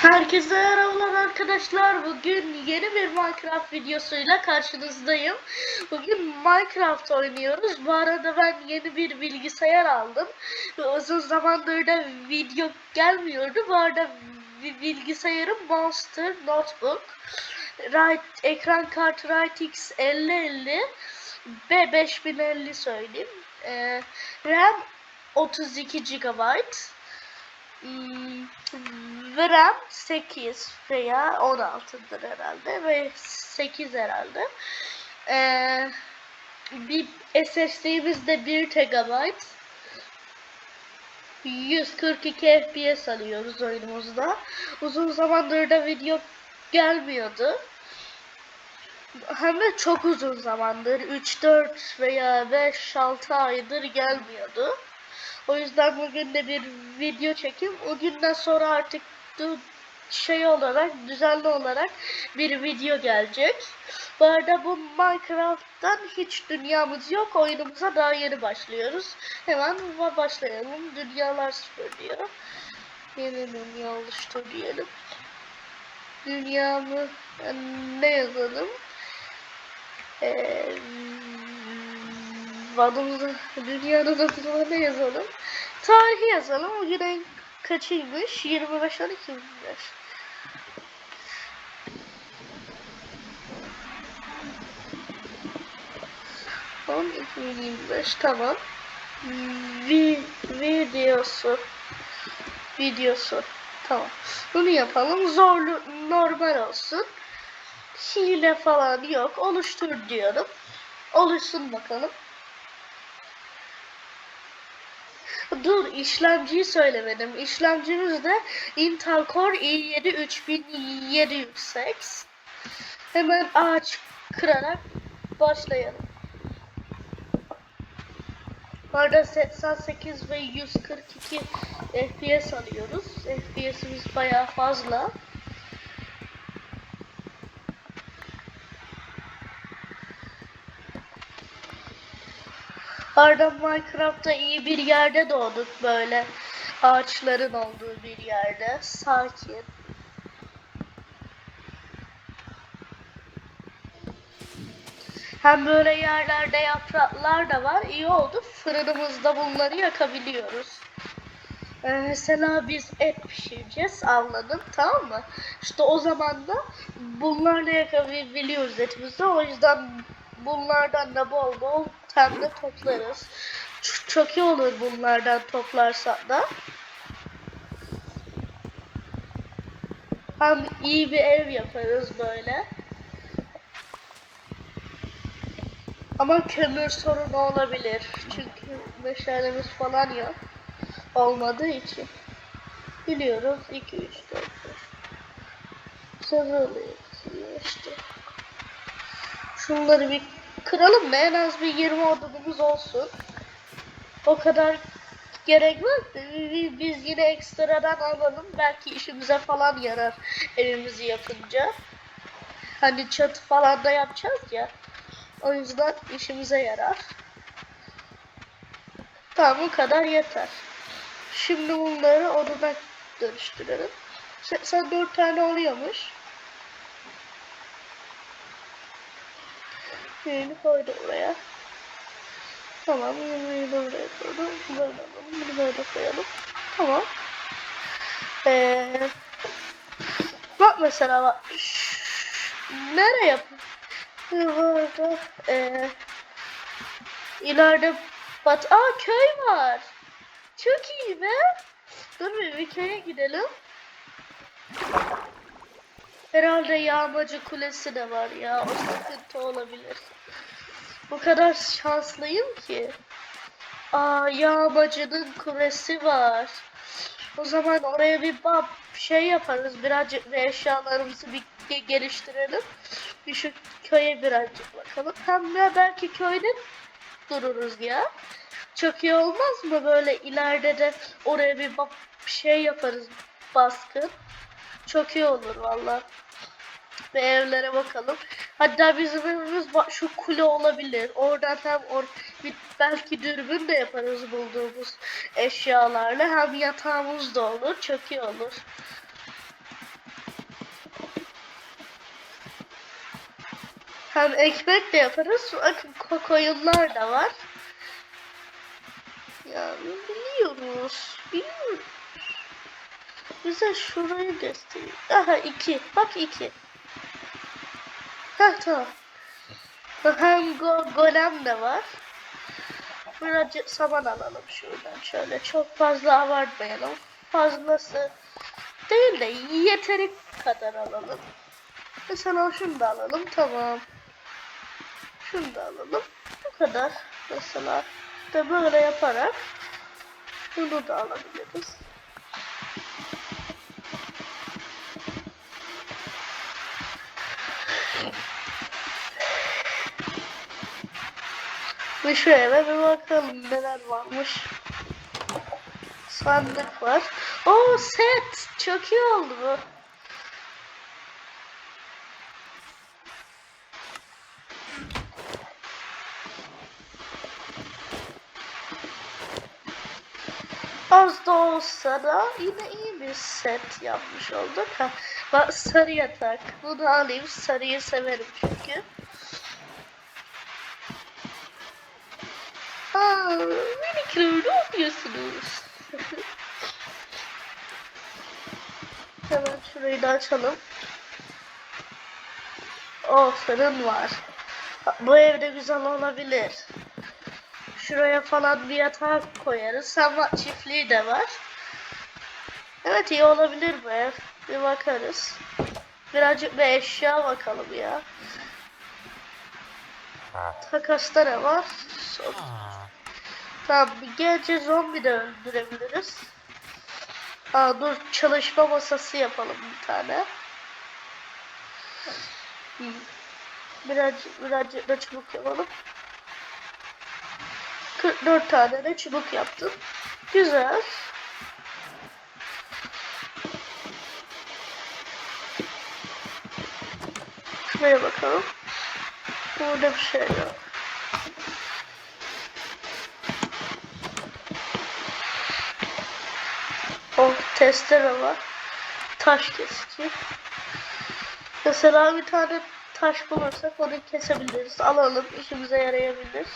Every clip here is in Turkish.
Herkese merhabalar arkadaşlar. Bugün yeni bir Minecraft videosuyla karşınızdayım. Bugün Minecraft oynuyoruz. Bu arada ben yeni bir bilgisayar aldım. Uzun zamandır da video gelmiyordu. Bu arada bi- bilgisayarım Monster Notebook. Right, ekran kartı RTX 5050 ve 5050 söyleyeyim. Ee, RAM 32 GB. Hmm, ve RAM 8 veya 16'dır herhalde ve 8 herhalde. Ee, bir SSD'miz de 1 TB. 142 FPS alıyoruz oyunumuzda. Uzun zamandır da video gelmiyordu. Hem de çok uzun zamandır 3-4 veya 5-6 aydır gelmiyordu. O yüzden bugün de bir video çekeyim. O günden sonra artık şey olarak, düzenli olarak bir video gelecek. Bu arada bu Minecraft'tan hiç dünyamız yok. Oyunumuza daha yeni başlıyoruz. Hemen başlayalım. Dünyalar söylüyor. Yeni dünya oluştur diyelim. Dünyamı e, ne yazalım? Eee adımızı, dünyanın adına ne yazalım? Tarihi yazalım. Bugün en kaçıymış? 25 12 25. On iki yirmi beş tamam. Vi, videosu videosu tamam. Bunu yapalım. Zorlu normal olsun. Hile falan yok. Oluştur diyorum. Oluşsun bakalım. Dur işlemciyi söylemedim. İşlemcimiz de Intel Core i7 3700X. Hemen ağaç kırarak başlayalım. Bu arada 88 ve 142 FPS alıyoruz. FPS'imiz bayağı fazla. Arda Minecraft'ta iyi bir yerde doğduk böyle. Ağaçların olduğu bir yerde. Sakin. Hem böyle yerlerde yapraklar da var. İyi oldu. Fırınımızda bunları yakabiliyoruz. Ee, mesela biz et pişireceğiz avladım tamam mı? İşte o zaman da bunlarla yakabiliyoruz etimizi. O yüzden bunlardan da bol bol hem de toplarız. Ç- Çok iyi olur bunlardan toplarsak da. Hem iyi bir ev yaparız böyle. Ama kömür sorunu olabilir. Çünkü meşalemiz falan yok. Olmadığı için. Biliyoruz. 2, 3, 4, 5. Sıralıyor işte. Şunları bir kıralım da en az bir 20 odunumuz olsun. O kadar gerekmez. Bi- Biz yine ekstradan alalım. Belki işimize falan yarar evimizi yapınca. Hani çatı falan da yapacağız ya. O yüzden işimize yarar. Tamam bu kadar yeter. Şimdi bunları oduna dönüştürelim. Sen, sen dört tane oluyormuş. Birini koydu oraya. Tamam, de buraya koydum. Böyle alalım, bunu böyle koyalım. Tamam. Ee, bak mesela bak. Nereye yap? Burada, ee, ileride bat, aa köy var. Çok iyi be. Dur bir, bir köye gidelim. Herhalde yağmacı kulesi de var ya. O sıkıntı olabilir. Bu kadar şanslıyım ki. Aa yağmacının kulesi var. O zaman oraya bir bab şey yaparız. Birazcık ve eşyalarımızı bir ge- geliştirelim. Bir şu köye birazcık bakalım. Hem de belki köyde dururuz ya. Çok iyi olmaz mı böyle ileride de oraya bir bak şey yaparız baskın. Çok iyi olur valla. Ve evlere bakalım. Hatta bizim evimiz şu kule olabilir. Oradan hem or belki dürbün de yaparız bulduğumuz eşyalarla. Hem yatağımız da olur. Çok iyi olur. Hem ekmek de yaparız. Bakın koyunlar da var. Ya biliyoruz. Biliyoruz. Bize şurayı göstereyim. Aha iki. Bak iki. Heh tamam. Hem go golem de var. Birazcık saman alalım şuradan şöyle. Çok fazla abartmayalım. Fazlası değil de yeteri kadar alalım. Mesela şunu da alalım. Tamam. Şunu da alalım. Bu kadar. Mesela de böyle yaparak bunu da alabiliriz. Ve eve bir bakalım neler varmış. Sandık var. Oo set. Çok iyi oldu bu. Az da olsa da yine iyi bir set yapmış olduk. Ha, bak sarı yatak. Bunu alayım. Sarıyı severim çünkü. Aa, minikler ne yapıyorsunuz? Hemen şurayı da açalım. O fırın var. Bu evde güzel olabilir. Şuraya falan bir yatak koyarız. Ama çiftliği de var. Evet iyi olabilir bu ev. Bir bakarız. Birazcık bir eşya bakalım ya. Takasta ne var? Son. Tamam bir gece zombi de öldürebiliriz. Aa dur çalışma masası yapalım bir tane. Birazcık, birazcık da çubuk yapalım. 44 tane de çubuk yaptım. Güzel. Şuraya bakalım. Burada bir şey yok. Oh testere var. Taş kesici. Mesela bir tane taş bulursak onu kesebiliriz. Alalım işimize yarayabilir.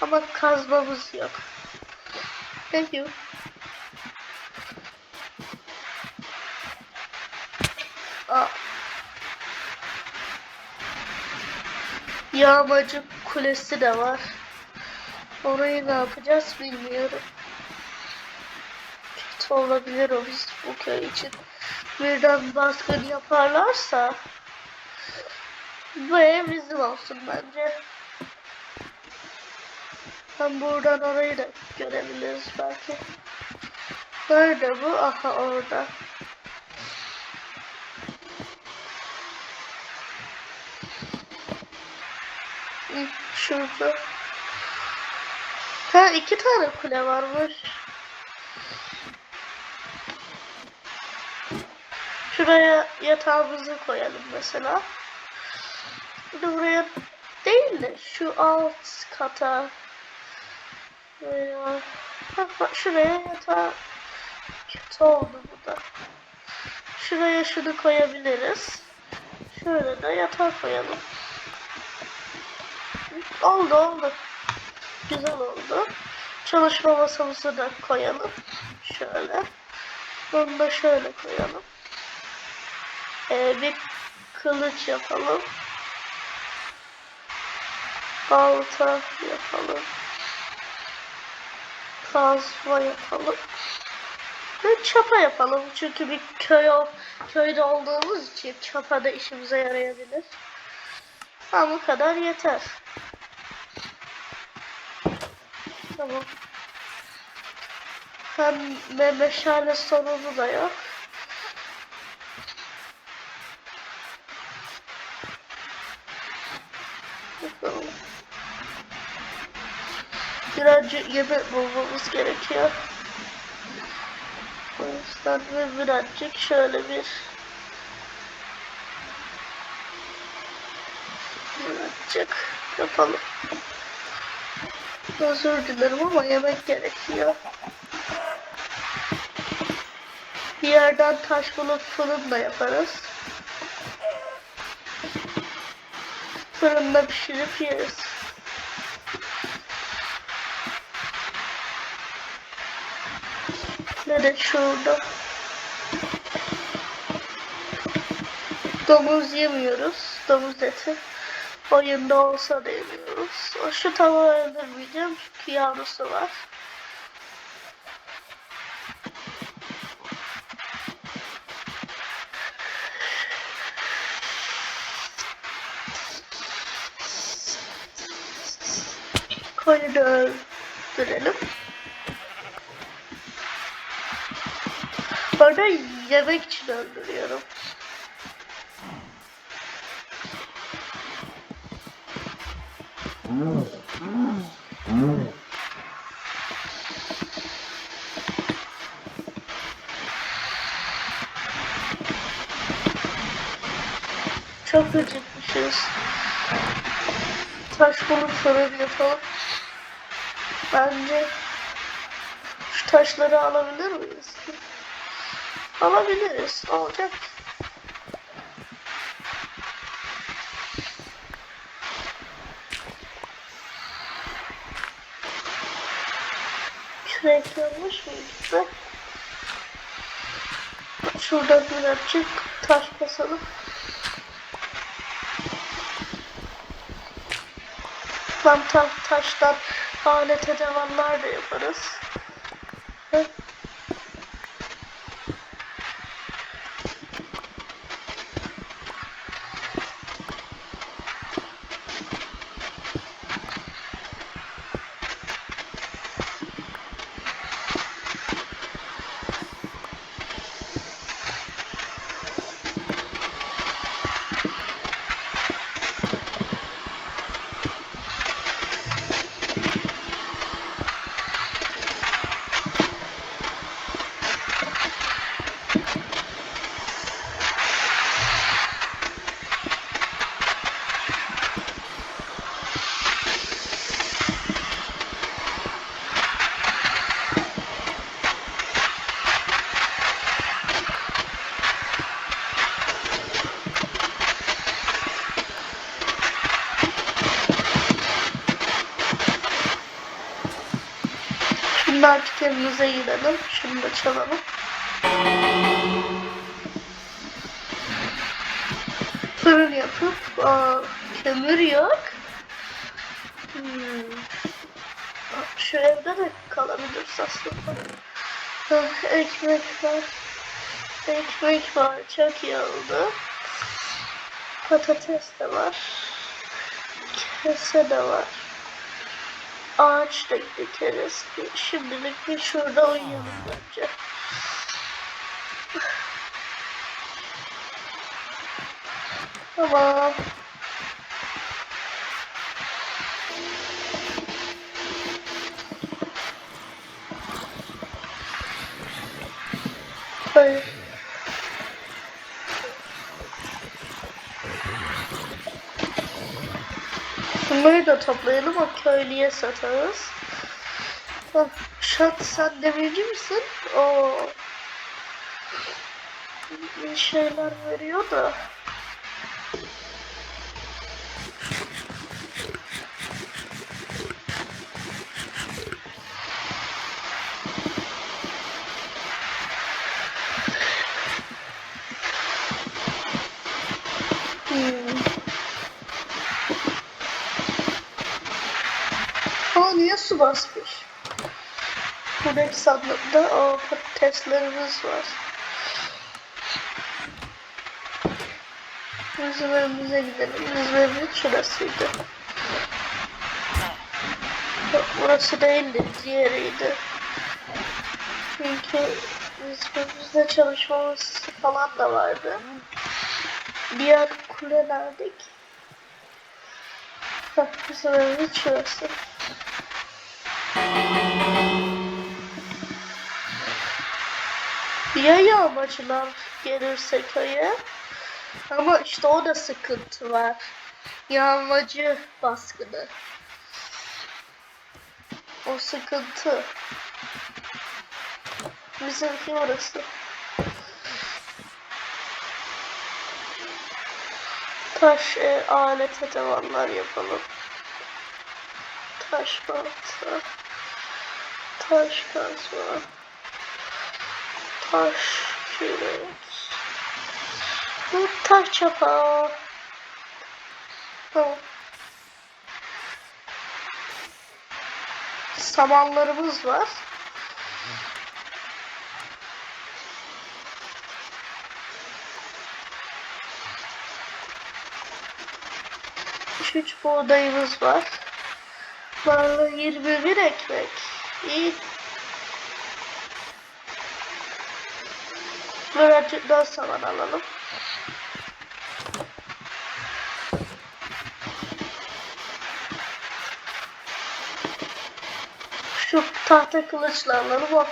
Ama kazmamız yok. Thank you. Yağmacı kulesi de var. Orayı ne yapacağız bilmiyorum. Kötü olabilir o biz bu köy için. Birden baskın yaparlarsa bu ev bizim olsun bence. Hem buradan orayı da görebiliriz belki. Nerede bu? Aha orada. Şurada. Ha iki tane kule varmış. Şuraya yatağımızı koyalım mesela. Buraya değil de şu alt kata veya şuraya yatağı kötü oldu bu da. Şuraya şunu koyabiliriz. Şöyle de yatağı koyalım. Oldu oldu. Güzel oldu. Çalışma masamızı da koyalım. Şöyle. Onu da şöyle koyalım. Ee, bir kılıç yapalım. Balta yapalım. Kazma yapalım. Ve çapa yapalım. Çünkü bir köy köyde olduğumuz için çapa da işimize yarayabilir. Ama bu kadar yeter. Tamam. Hem meşale sorunu da yok. Bakalım. Birazcık yemek bulmamız gerekiyor. O yüzden de birazcık şöyle bir birazcık yapalım. Özür dilerim ama yemek gerekiyor. Bir yerden taş bulup fırın da yaparız. Fırında pişirip yeriz. Ne de şurada. Domuz yemiyoruz. Domuz eti. Oyunda olsa da yemiyoruz. O şu tavuğu öldürmeyeceğim çünkü yavrusu var. Koyunu da öldürelim. Bu arada yemek için öldürüyorum. Çok acıkmışız. Taş bulup fırın yapalım. Bence şu taşları alabilir miyiz? Alabiliriz. Olacak? Yanlış mı gitti? Şuradan birazcık taş basalım. Tam tam taştan alet edevanlar da yaparız. Hı? Şimdi artık evimize gidelim. Şunu da çalalım. Fırın yapıp aa, kömür yok. Hmm. Şu evde de kalabiliriz aslında. Ah, ekmek var. Ekmek var. Çok iyi oldu. Patates de var. Kese de var ağaç da dikeriz. Şimdilik bir şurada uyuyalım bence. Tamam. Hayır. Bunları da toplayalım o köylüye satarız. Hah, Şat sen demirci misin? O şeyler veriyor da. Hmm. Ama niye su basmış? Buradaki sandıkta o patateslerimiz var. Bizim evimize gidelim. Bizim evimiz şurasıydı. Yok, burası değildi, diğeriydi. Çünkü bizim evimizde çalışmamız falan da vardı. Bir yer kulelerdik. Bak bizim evimiz şurası. Ya yağmacılar gelirse köye? Ama işte o da sıkıntı var. Yağmacı baskını. O sıkıntı. Bizimki orası. Taş e, alet edevanlar yapalım. Taş balta. Taş kazma. Kürek. Bu taş çapa. Tamam. Samanlarımız var. Üç buğdayımız var. Varlı 21 ekmek. İyi. Birazcık daha saman alalım. Şu tahta kılıçla alalım. O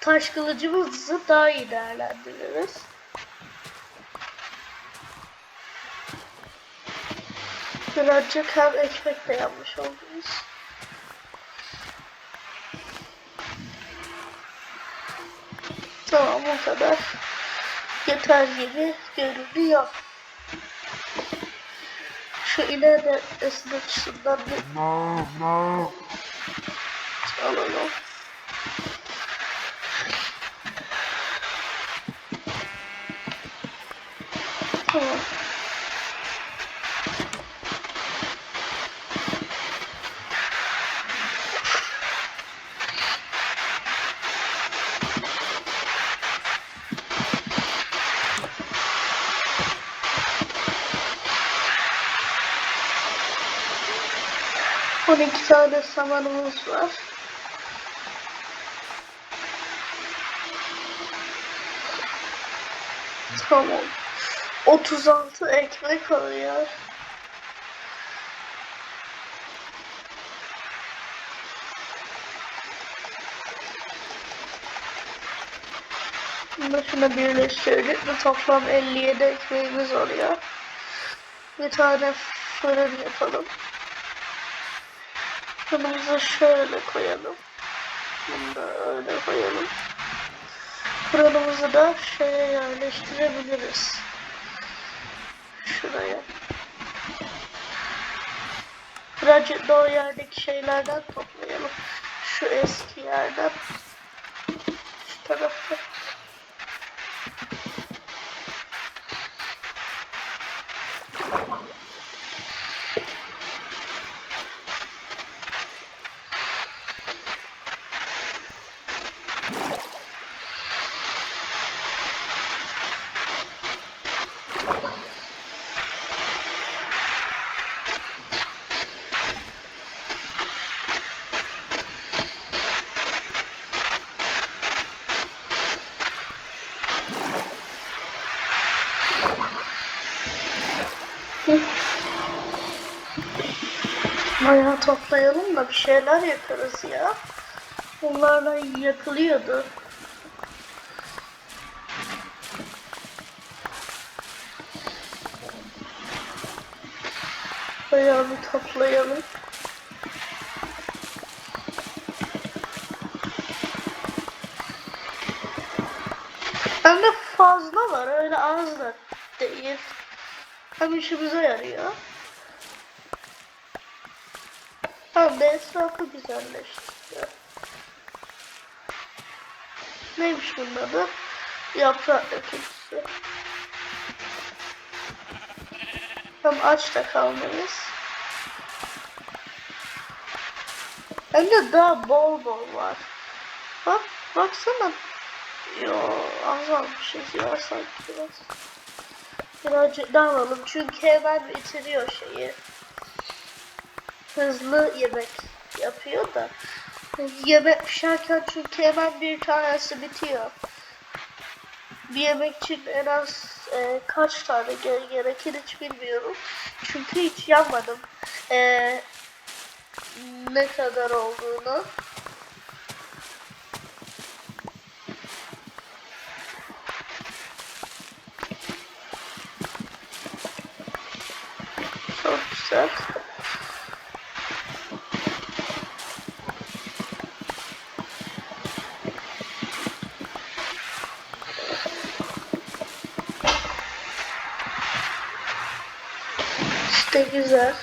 taş kılıcımızı daha iyi değerlendiririz. Birazcık hem ekmek de yapmış oldunuz. Kadar. Yeter gibi görünüyor. Şu ileride ısıtıcısından bir alalım. Tamam. On iki tane samanımız var. Tamam. 36 ekmek alıyor. Bunu şuna birleştirdik ve toplam 57 ekmeğimiz oluyor. Bir tane fırın yapalım. Fırınımızı şöyle koyalım. Bunu da öyle koyalım. Fırınımızı da şeye yerleştirebiliriz. Şuraya. Birazcık o yerdeki şeylerden toplayalım. Şu eski yerden. Şu tarafta. Toplayalım da bir şeyler yaparız ya. Bunlarla yakılıyordu. Bayağı bir toplayalım. Hem de fazla var öyle az da değil. Hem işimize yarıyor. Hem de etrafı güzelleştiriyor. Neymiş bunun adı? Yaprak döküntüsü. Hem aç da kalmayız. Hem de daha bol bol var. Bak, baksana. Yo, azalmışız ya sanki biraz. Birazcık daha alalım çünkü hemen bitiriyor şeyi hızlı yemek yapıyor da yemek pişerken çünkü hemen bir tanesi bitiyor. Bir yemek için en az e, kaç tane ge- gerekir hiç bilmiyorum. Çünkü hiç yapmadım. E, ne kadar olduğunu. Güzel.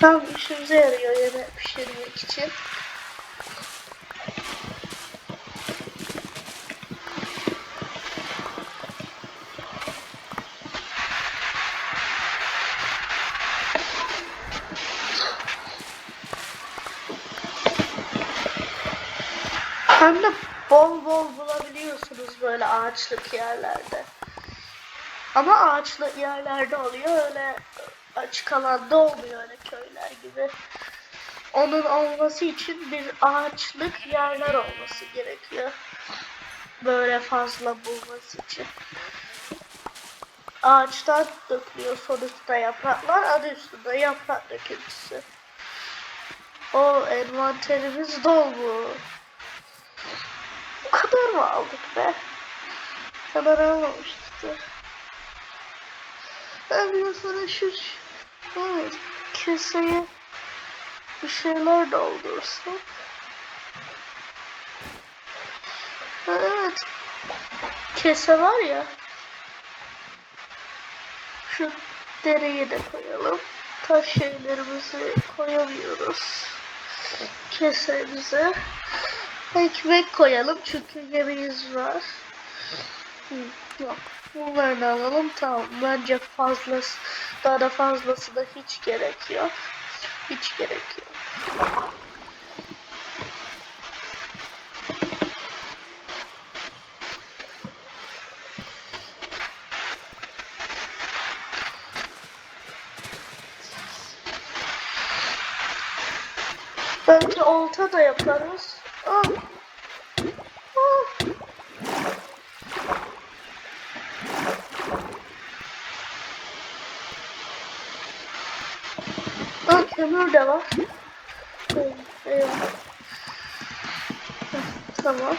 Tam işimize yarıyor yemek pişirmek için. Hem de bol bol bulabiliyorsunuz böyle ağaçlık yerlerde. Ama ağaçlı yerlerde oluyor öyle açık alanda olmuyor öyle köyler gibi. Onun olması için bir ağaçlık yerler olması gerekiyor. Böyle fazla bulması için. Ağaçtan dökülüyor sonuçta yapraklar. Adı üstünde yaprak döküntüsü. O envanterimiz dolu. Bu kadar mı aldık be? Kadar almamıştık. De sana şu evet, keseye bir şeyler doldursam. Ha, Evet. Kese var ya. Şu dereyi de koyalım. Taş şeylerimizi koyamıyoruz. Kesemize. Ekmek koyalım çünkü yemeğimiz var. Yok. Bunları da alalım. Tamam. Bence fazlası, daha da fazlası da hiç gerek yok. Hiç gerek yok. Bence olta da yaparız. Ah. Ah. Aa, kömür de var. Evet, evet. Tamam.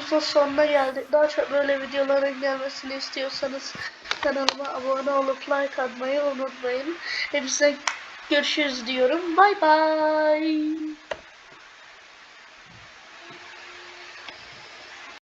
Videomuzun sonuna geldik. Daha çok böyle videoların gelmesini istiyorsanız kanalıma abone olup like atmayı unutmayın. Hepinize görüşürüz diyorum. Bay bay.